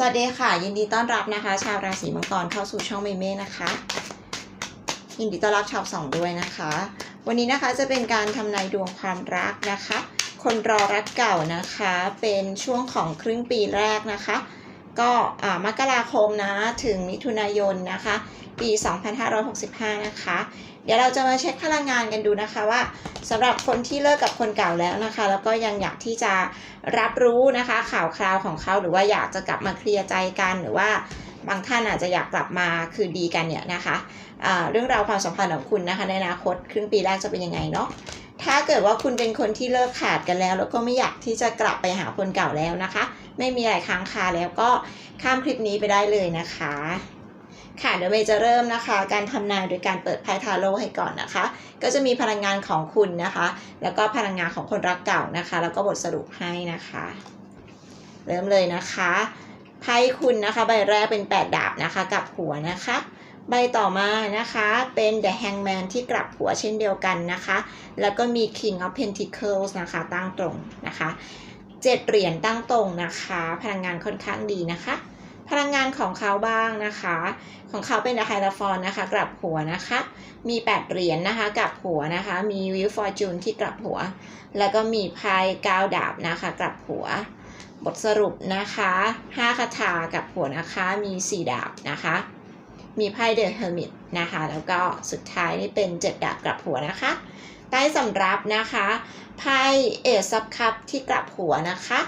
สวัสดีค่ะ ยินดีต้อนรับนะคะ ชาวราศีมังกรเข้าสู่ช่องเมเม่นะคะ ยินดีต้อนรับชาวสองด้วยนะคะ วันนี้นะคะจะเป็นการทำนายดวงความรักนะคะ คนรอรักเก่านะคะ เป็นช่วงของครึ่งปีแรกนะคะ ก็อ่ามกราคมนะถึงมิถุนายนนะคะ ปี 2565 นะคะ เดี๋ยวเราจะมาเช็คพลังงานกันดูนะคะว่าสำหรับคนที่เลิกกับคนเก่าแล้วนะคะ แล้วก็ยังอยากที่จะรับรู้นะคะ ข่าวคราวของเขาหรือว่าอยากจะกลับมาเคลียร์ใจกันหรือว่าบางท่านอาจจะอยากกลับมาคืนดีกันเนี่ยนะคะอ่าเรื่องราวความสัมพันธ์ของคุณนะคะในอนาคตครึ่งปีแรกจะเป็นยังไงเนาะถ้าเกิดว่าคุณเป็นคนที่เลิกขาดกันแล้ว แล้วก็ไม่อยากที่จะกลับไปหาคนเก่าแล้วนะคะ ไม่มีอะไรค้างคาแล้วก็ข้ามคลิปนี้ไปได้เลยนะคะ ค่ะเดี๋ยวเมย์จะเริ่มนะคะ การทำนายโดยการเปิดไพ่ทาโร่ให้ก่อนนะคะ ก็จะมีพลังงานของคุณนะคะ แล้วก็พลังงานของคนรักเก่านะคะ แล้วก็บทสรุปให้นะคะ เริ่มเลยนะคะไพ่คุณนะคะใบแรกเป็น 8 ดาบนะคะกลับหัวนะคะ ใบต่อมานะคะเป็น The Hangman ที่กลับหัวเช่นเดียวกันนะคะ แล้วก็มี King of Pentacles นะคะตั้งตรงนะคะเจ็ดเหรียญตั้งตรงนะคะ พลังงานค่อนข้างดีนะคะ พลังงานของเขาบ้างนะคะ ของเขาเป็น The h i e r o p h o n นะคะ กลับหัวนะคะ มี 8 เหรียญนะคะ กลับหัวนะคะ มี Wheel Fortune ที่กลับหัว แล้วก็มีไพ่9ดาบนะคะ กลับหัว บทสรุปนะคะ5คาถากลับหัวนะคะ มี 4 ดาบนะคะ มีไพ่ The Hermit นะคะ แล้วก็สุดท้ายนี่เป็น 7 ดาบกลับหัวนะคะ ใต้สำรับนะคะ ไพ่เอซับคัพที่กลับหัวนะคะ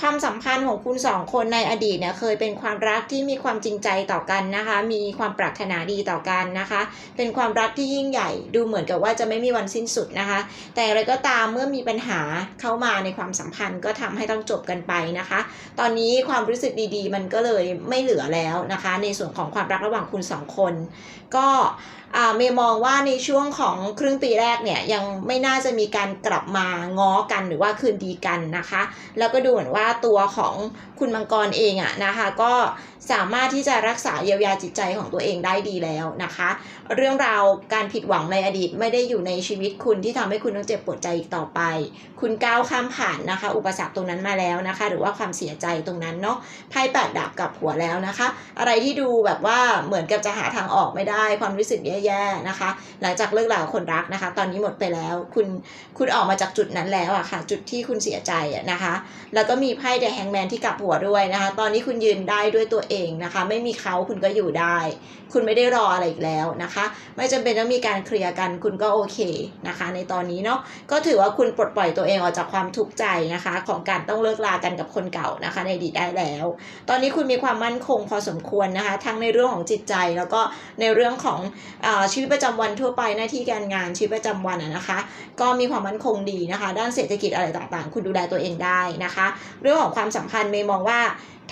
ความสัมพันธ์ของคุณสองคนในอดีตเนี่ยเคยเป็นความรักที่มีความจริงใจต่อกันนะคะ มีความปรารถนาดีต่อกันนะคะ เป็นความรักที่ยิ่งใหญ่ดูเหมือนกับว่าจะไม่มีวันสิ้นสุดนะคะ แต่อะไรก็ตามเมื่อมีปัญหาเข้ามาในความสัมพันธ์ก็ทำให้ต้องจบกันไปนะคะ ตอนนี้ความรู้สึกดีๆ มันก็เลยไม่เหลือแล้วนะคะ ในส่วนของความรักระหว่างคุณสองคน ก็ เมย์มองว่าในช่วงของครึ่งปีแรกเนี่ยยังไม่น่าจะมีการกลับมาง้อกันหรือว่าคืนดีกันนะคะ แล้วก็ดูเหมือนว่าตัวของคุณมังกรเองอะนะคะก็สามารถที่จะรักษาเยียวยาจิตใจของตัวเองได้ดีแล้วนะคะ เรื่องราวการผิดหวังในอดีตไม่ได้อยู่ในชีวิตคุณที่ทำให้คุณต้องเจ็บปวดใจอีกต่อไป คุณก้าวข้ามผ่านนะคะ อุปสรรคตรงนั้นมาแล้วนะคะ หรือว่าความเสียใจตรงนั้นเนาะไพ่แปดดาบกับหัวแล้วนะคะ อะไรที่ดูแบบว่าเหมือนกับจะหาทางออกไม่ได้ความรู้สึกแย่ๆนะคะ หลังจากเลิกลาคนรักนะคะ ตอนนี้หมดไปแล้วคุณคุณออกมาจากจุดนั้นแล้วอะค่ะ จุดที่คุณเสียใจอะนะคะ แล้วก็มีไพ่เดอะแฮงแมนที่กลับหัวด้วยนะคะ ตอนนี้คุณยืนได้ด้วยตัวเองนะคะ ไม่มีเขาคุณก็อยู่ได้ คุณไม่ได้รออะไรอีกแล้วนะคะ ไม่จำเป็นต้องมีการเคลียร์กันคุณก็โอเคนะคะ ในตอนนี้เนาะก็ถือว่าคุณปลดปล่อยตัวเองออกจากความทุกข์ใจนะคะ ของการต้องเลิกลากันกับคนเก่านะคะ ในอดีตได้แล้ว ตอนนี้คุณมีความมั่นคงพอสมควรนะคะ ทั้งในเรื่องของจิตใจแล้วก็ในเรื่องของอชีวิตประจำวันทั่วไปหน้าที่การงานชีวิตประจำวันนะคะ ก็มีความมั่นคงดีนะคะ ด้านเศรษฐกิจอะไรต่างๆ คุณดูแลตัวเองได้นะคะ เรื่องของความสัมพันธ์เมย์มองว่า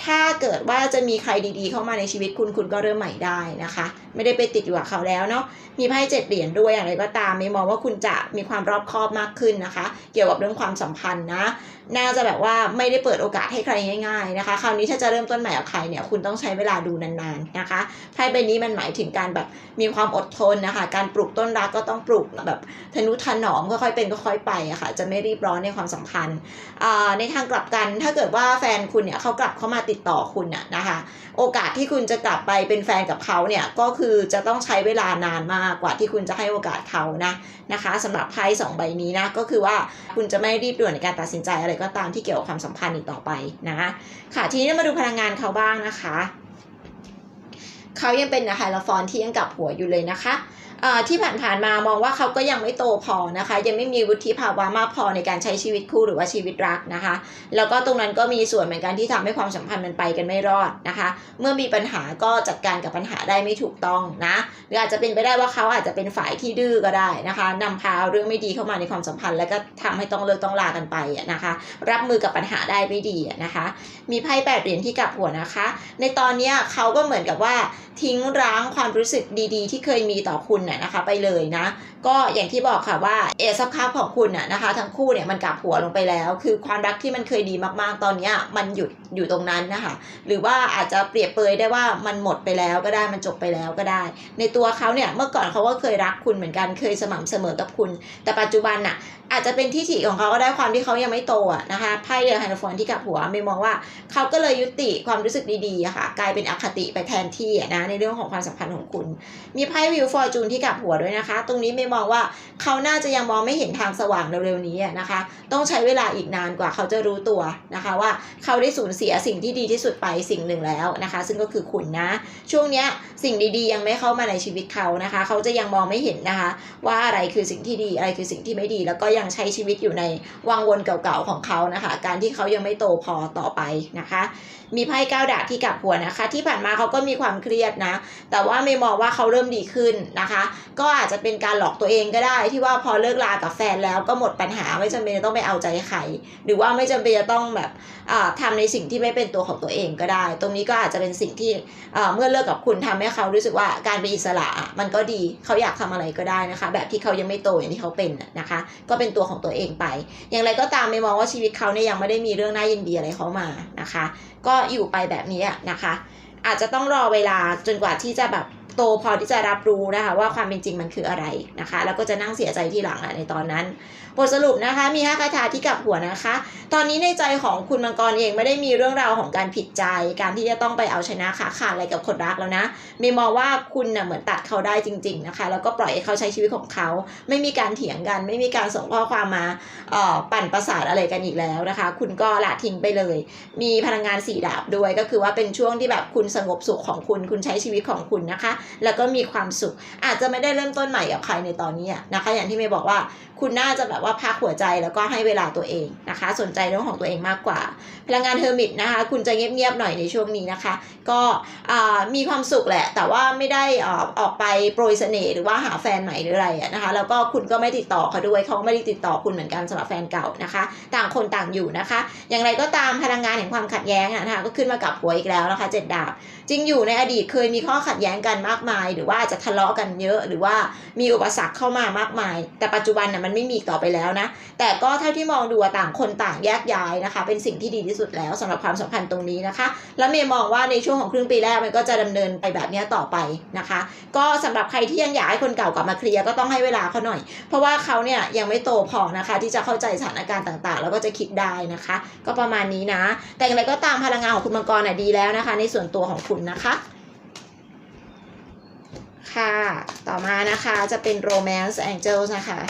ถ้าเกิดว่าจะมีใครดีๆ เข้ามาในชีวิตคุณคุณก็เริ่มใหม่ได้นะคะ ไม่ได้ไปติดอยู่กับเขาแล้วเนาะมีไพ่เจ็ดเหรียญด้วยอย่างไรก็ตามเมย์มองว่าคุณจะมีความรอบคอบมากขึ้นนะคะ เกี่ยวกับเรื่องความสัมพันธ์นะน่าจะแบบว่าไม่ได้เปิดโอกาสให้ใครง่ายๆนะคะ คราวนี้ถ้าจะเริ่มต้นใหม่กับใครเนี่ยคุณต้องใช้เวลาดูนานๆนะคะไพ่ใบนี้มันหมายถึงการแบบมีความอดทนนะคะ การปลูกต้นรักก็ต้องปลูกแบบทนุถนอมค่อยๆเป็นค่อยๆไปอะค่ะจะไม่รีบร้อนในความสัมพันธ์อ่าในทางกลับกันถ้าเกิดว่าแฟนคุณเนี่ยเขากลับเข้ามาติดต่อคุณน่ะนะคะ โอกาสที่คุณจะกลับไปเป็นแฟนกับเขาเนี่ยก็คือจะต้องใช้เวลานานมากกว่าที่คุณจะให้โอกาสเขานะนะคะสำหรับไพ่สองใบนี้นะก็คือว่าคุณจะไม่รีบด่วนในการตัดสินใจอะไรก็ตามที่เกี่ยวกับความสัมพันธ์อีกต่อไปนะคะค่ะทีนี้มาดูพลังงานเขาบ้างนะคะ เขายังเป็นไฮโลฟอนที่ยังกลับหัวอยู่เลยนะคะ ที่ผ่านๆมามองว่าเขาก็ยังไม่โตพอนะคะ ยังไม่มีวุฒิภาวะมากพอในการใช้ชีวิตคู่หรือว่าชีวิตรักนะคะ แล้วก็ตรงนั้นก็มีส่วนเหมือนกันที่ทำให้ความสัมพันธ์มันไปกันไม่รอดนะคะ เมื่อมีปัญหาก็จัดการกับปัญหาได้ไม่ถูกต้องนะหรืออาจจะเป็นไปได้ว่าเขาอาจจะเป็นฝ่ายที่ดื้อก็ได้นะคะนำพาเรื่องไม่ดีเข้ามาในความสัมพันธ์ แล้วก็ทำให้ต้องเลิกต้องลากันไปนะคะ รับมือกับปัญหาได้ไม่ดีนะคะ มีไพ่แปดเหรียญที่กลับหัวนะคะ ในตอนนี้เขาก็เหมือนกับว่าทิ้งร้างความรู้สึกดี ๆ ที่เคยมีต่อคุณน่ะนะคะไปเลยนะ ก็อย่างที่บอกค่ะว่าเอซับคัพของคุณน่ะนะคะ ทั้งคู่เนี่ยมันกลับหัวลงไปแล้ว คือความรักที่มันเคยดีมากๆตอนเนี้ยมันหยุดอยู่ตรงนั้นนะคะหรือว่าอาจจะเปรียบเปยได้ว่ามันหมดไปแล้วก็ได้มันจบไปแล้วก็ได้ ในตัวเขาเนี่ยเมื่อก่อนเขาก็เคยรักคุณเหมือนกันเคยสม่ำเสมอกับคุณ แต่ปัจจุบันน่ะอาจจะเป็นที่ถิของเขาก็ได้ความที่เขายังไม่โตอะนะคะไพ่เดอะไฮโฟนที่กับหัวไม่มองว่าเขาก็เลยยุติความรู้สึกดีๆค่ะกลายเป็นอคติไปแทนที่นะในเรื่องของความสัมพันธ์ของคุณ มีไพ่วิวฟอร์จูนที่กับหัวด้วยนะคะ ตรงนี้ไม่มองว่าเขาน่าจะยังมองไม่เห็นทางสว่างเร็วๆนี้นะคะ ต้องใช้เวลาอีกนานกว่าเขาจะรู้ตัวนะคะว่าเขาได้สูญเสียสิ่งที่ดีที่สุดไปสิ่งหนึ่งแล้วนะคะ ซึ่งก็คือคุณนะ ช่วงเนี้ยสิ่งดีๆ ยังไม่เข้ามาในชีวิตเขานะคะ เขาจะยังมองไม่เห็นนะคะ ว่าอะไรคือสิ่งที่ดีอะไรคือสิ่งที่ไม่ดี แล้วก็ยังใช้ชีวิตอยู่ในวังวนเก่าๆของเขานะคะ การที่เขายังไม่โตพอต่อไปนะคะ มีไพ่ก้าวดาบที่กับหัวนะคะ ที่ผ่านมาเขาก็มีความเครียดนะ แต่ว่าไม่มองว่าเขาเริ่มดีขึ้นนะคะก็อาจจะเป็นการหลอกตัวเองก็ได้ที่ว่าพอเลิกลากับแฟนแล้วก็หมดปัญหาไม่จำเป็นจะต้องไปเอาใจใครหรือว่าไม่จำเป็นจะต้องแบบอ่าทำในสิ่งที่ไม่เป็นตัวของตัวเองก็ได้ ตรงนี้ก็อาจจะเป็นสิ่งที่เมื่อเลิกกับคุณทำให้เขารู้สึกว่าการเป็นอิสระมันก็ดีเขาอยากทำอะไรก็ได้นะคะ แบบที่เขายังไม่โตอย่างที่เขาเป็นนะคะ ก็เป็นตัวของตัวเองไป อย่างไรก็ตามไม่มองว่าชีวิตเขาเนี่ยยังไม่ได้มีเรื่องน่ายินดีอะไรเขามานะคะ ก็อยู่ไปแบบนี้นะคะ อาจจะต้องรอเวลาจนกว่าที่จะแบบ โตพอที่จะรับรู้นะคะว่าความเป็นจริงมันคืออะไรนะคะ แล้วก็จะนั่งเสียใจที่หลังอะในตอนนั้น บทสรุปนะคะมีห้าคาถาที่กลับหัวนะคะ ตอนนี้ในใจของคุณมังกรเองไม่ได้มีเรื่องราวของการผิดใจ การที่จะต้องไปเอาชนะขาขาดอะไรกับคนรักแล้วนะมีมองว่าคุณน่ะเหมือนตัดเขาได้จริง ๆนะคะ แล้วก็ปล่อยให้เขาใช้ชีวิตของเขา ไม่มีการเถียงกัน ไม่มีการส่งข้อความมาเอ่อปั่นประสาทอะไรกันอีกแล้วนะคะ คุณก็ละทิ้งไปเลย มีพลังงานสีดาบด้วยก็คือว่าเป็นช่วงที่แบบคุณสงบสุขของคุณ คุณใช้ชีวิตของคุณนะคะแล้วก็มีความสุข อาจจะไม่ได้เริ่มต้นใหม่กับใครในตอนนี้นะคะ อย่างที่เมย์บอกว่าคุณน่าจะแบบว่าพักหัวใจแล้วก็ให้เวลาตัวเองนะคะ สนใจเรื่องของตัวเองมากกว่า พลังงานเทอร์มิตนะคะ คุณจะเงียบๆหน่อยในช่วงนี้นะคะ ก็มีความสุขแหละ แต่ว่าไม่ได้ออกไปโปรยเสน่ห์หรือว่าหาแฟนใหม่หรืออะไรนะคะ แล้วก็คุณก็ไม่ติดต่อเขาด้วยเขาไม่ได้ติดต่อคุณเหมือนกันสำหรับแฟนเก่านะคะ ต่างคนต่างอยู่นะคะ อย่างไรก็ตามพลังงานแห่งความขัดแย้งนะคะก็ขึ้นมากับหัวอีกแล้วนะคะเจ็ดดาบจริงอยู่ในอดีตเคยมีข้อขัดแย้งกันมาากมาย หรือว่าอาจจะทะเลาะกันเยอะ หรือว่ามีอุปสรรคเข้ามามากมาย แต่ปัจจุบันน่ะมันไม่มีต่อไปแล้วนะ แต่ก็เท่าที่มองดูต่างคนต่างแยกย้ายนะคะ เป็นสิ่งที่ดีที่สุดแล้วสำหรับความสัมพันธ์ตรงนี้นะคะ แล้วเมย์มองว่าในช่วงของครึ่งปีแรกมันก็จะดำเนินไปแบบนี้ต่อไปนะคะ ก็สำหรับใครที่ยังอยากให้คนเก่ากลับมาเคลียร์ก็ต้องให้เวลาเขาหน่อย เพราะว่าเขาเนี่ยยังไม่โตพอนะคะ ที่จะเข้าใจสถานการณ์ต่าง ๆ แล้วก็จะคิดได้นะคะ ก็ประมาณนี้นะ แต่อย่างไรก็ตามพลังงานของคุณมังกรน่ะดีแล้วนะคะ ในส่วนตัวของคุณนะคะ ค่ะ ต่อมานะคะจะเป็น romance angels นะคะ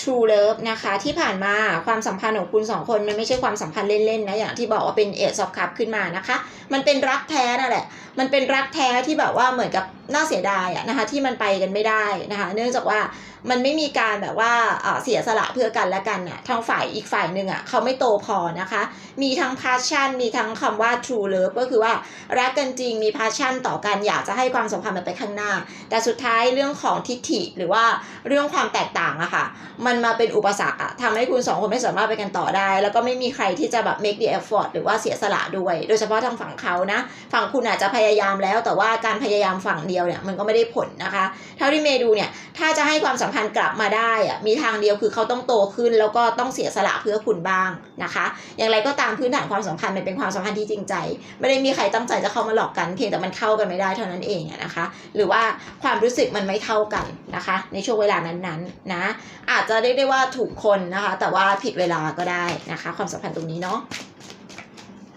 True Love นะคะที่ผ่านมาความสัมพันธ์ของคุณสองคนมันไม่ใช่ความสัมพันธ์เล่นๆนะอย่างที่บอกว่าเป็นเอ e อ f คัพขึ้นมานะคะ มันเป็นรักแท้นั่นแหละ มันเป็นรักแท้ที่แบบว่าเหมือนกับน่าเสียดายอะนะคะที่มันไปกันไม่ได้นะคะ เนื่องจากว่า มันไม่มีการแบบว่าเสียสละเพื่อกันและกันอะทางฝ่ายอีกฝ่ายหนึ่งอะเขาไม่โตพอนะคะ มีทั้ง passion มีทั้งคำว่า true love ก็คือว่ารักกันจริงมี passion ต่อกันอยากจะให้ความสัมพันธ์มันไปข้างหน้า แต่สุดท้ายเรื่องของทิฏฐิหรือว่าเรื่องความแตกต่างอะค่ะ มันมาเป็นอุปสรรคอะทำให้คุณสองคนไม่สามารถไปกันต่อได้ แล้วก็ไม่มีใครที่จะแบบ make the effort หรือว่าเสียสละด้วย โดยเฉพาะทางฝั่งเขานะ ฝั่งคุณอาจจะพยายามแล้ว แต่ว่าการพยายามฝั่งเดียวเนี่ยมันก็ไม่ได้ผลนะคะ เท่าที่เมย์ดูเนี่ย ถ้าจะให้ความสัมพันธ์กลับมาได้อะมีทางเดียวคือเขาต้องโตขึ้น แล้วก็ต้องเสียสละเพื่อคุณบ้างนะคะ อย่างไรก็ตามพื้นฐานความสัมพันธ์มันเป็นความสัมพันธ์ที่จริงใจ ไม่ได้มีใครตั้งใจจะเข้ามาหลอกกันเพียงแต่มันเข้ากันไม่ได้เท่านั้นเองนะคะ หรือว่าความรู้สึกมันไม่เท่ากันนะคะ ในช่วงเวลานั้นๆนะอาจจะเรียกได้ว่าถูกคนนะคะ แต่ว่าผิดเวลาก็ได้นะคะ ความสัมพันธ์ตรงนี้เนาะ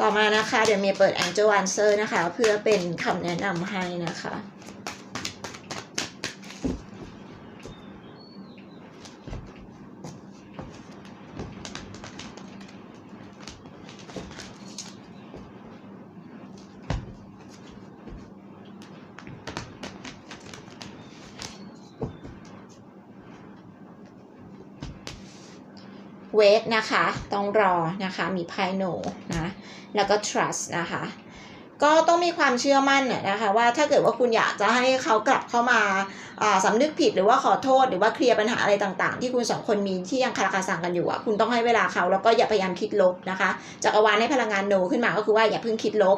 ต่อมานะคะ เดี๋ยวเมย์เปิด Angel Answer นะคะ เพื่อเป็นคำแนะนำให้นะคะ เวทนะคะ ต้องรอนะคะ มีไพโนนะ แล้วก็ trust นะคะ ก็ต้องมีความเชื่อมั่นน่ะนะคะ ว่าถ้าเกิดว่าคุณอยากจะให้เขากลับเข้ามา สำนึกผิดหรือว่าขอโทษหรือว่าเคลียร์ปัญหาอะไรต่างๆ ที่คุณสองคนมีที่ยังคาราคาซังกันอยู่อะคุณต้องให้เวลาเขาแล้วก็อย่าพยายามคิดลบนะคะจักรวาลให้พลังงานโนขึ้นมาก็คือว่าอย่าเพิ่งคิดลบ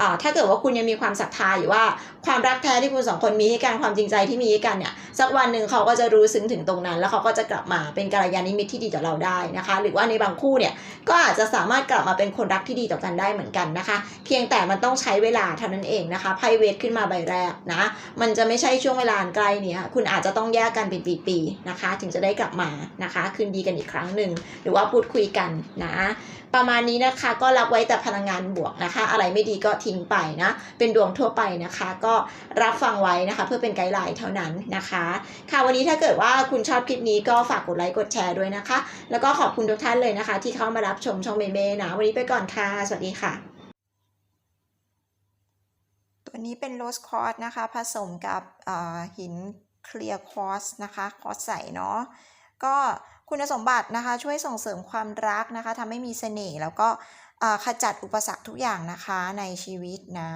อ่าถ้าเกิดว่าคุณยังมีความศรัทธาอยู่ว่าความรักแท้ที่คุณสองคนมีให้กันความจริงใจที่มีให้กันเนี่ยสักวันหนึ่งเขาก็จะรู้ซึ้งถึงตรงนั้น แล้วเขาก็จะกลับมาเป็นกัลยาณมิตรที่ดีต่อเราได้นะคะ หรือว่าในบางคู่เนี่ยก็อาจจะสามารถกลับมาเป็นคนรักที่ดีต่อกันได้เหมือนกันนะคะ เพียงแต่มันต้องใช้เวลาเท่านั้นเองนะคะไพ่เวทขึ้นมาใบแรกนะมันจะไม่ใช่ช่วงเวลาใกลเนี้ยคุณอาจจะต้องแยกกันเป็นปีๆนะคะ ถึงจะได้กลับมานะคะ คืนดีกันอีกครั้งหนึ่งหรือว่าพูดคุยกันนะ ประมาณนี้นะคะก็รับไว้แต่พลังงานบวกนะคะ อะไรไม่ดีก็ทิ้งไปนะ เป็นดวงทั่วไปนะคะ ก็รับฟังไว้นะคะ เพื่อเป็นไกด์ไลน์เท่านั้นนะคะ ค่ะวันนี้ถ้าเกิดว่าคุณชอบคลิปนี้ก็ฝากกดไลค์กดแชร์ด้วยนะคะ แล้วก็ขอบคุณทุกท่านเลยนะคะ ที่เข้ามารับชมช่องเมเม่นะวันนี้ไปก่อนค่ะสวัสดีค่ะ วนี้เป็นโรสคอร์สนะคะ ผสมกับหินเคลียร์ควอสนะคะควอสใสเนาะก็คุณสมบัตินะคะ ช่วยส่งเสริมความรักนะคะทำให้มีเสน่ห์แล้วก็ขจัดอุปสรรคทุกอย่างนะคะในชีวิตนะ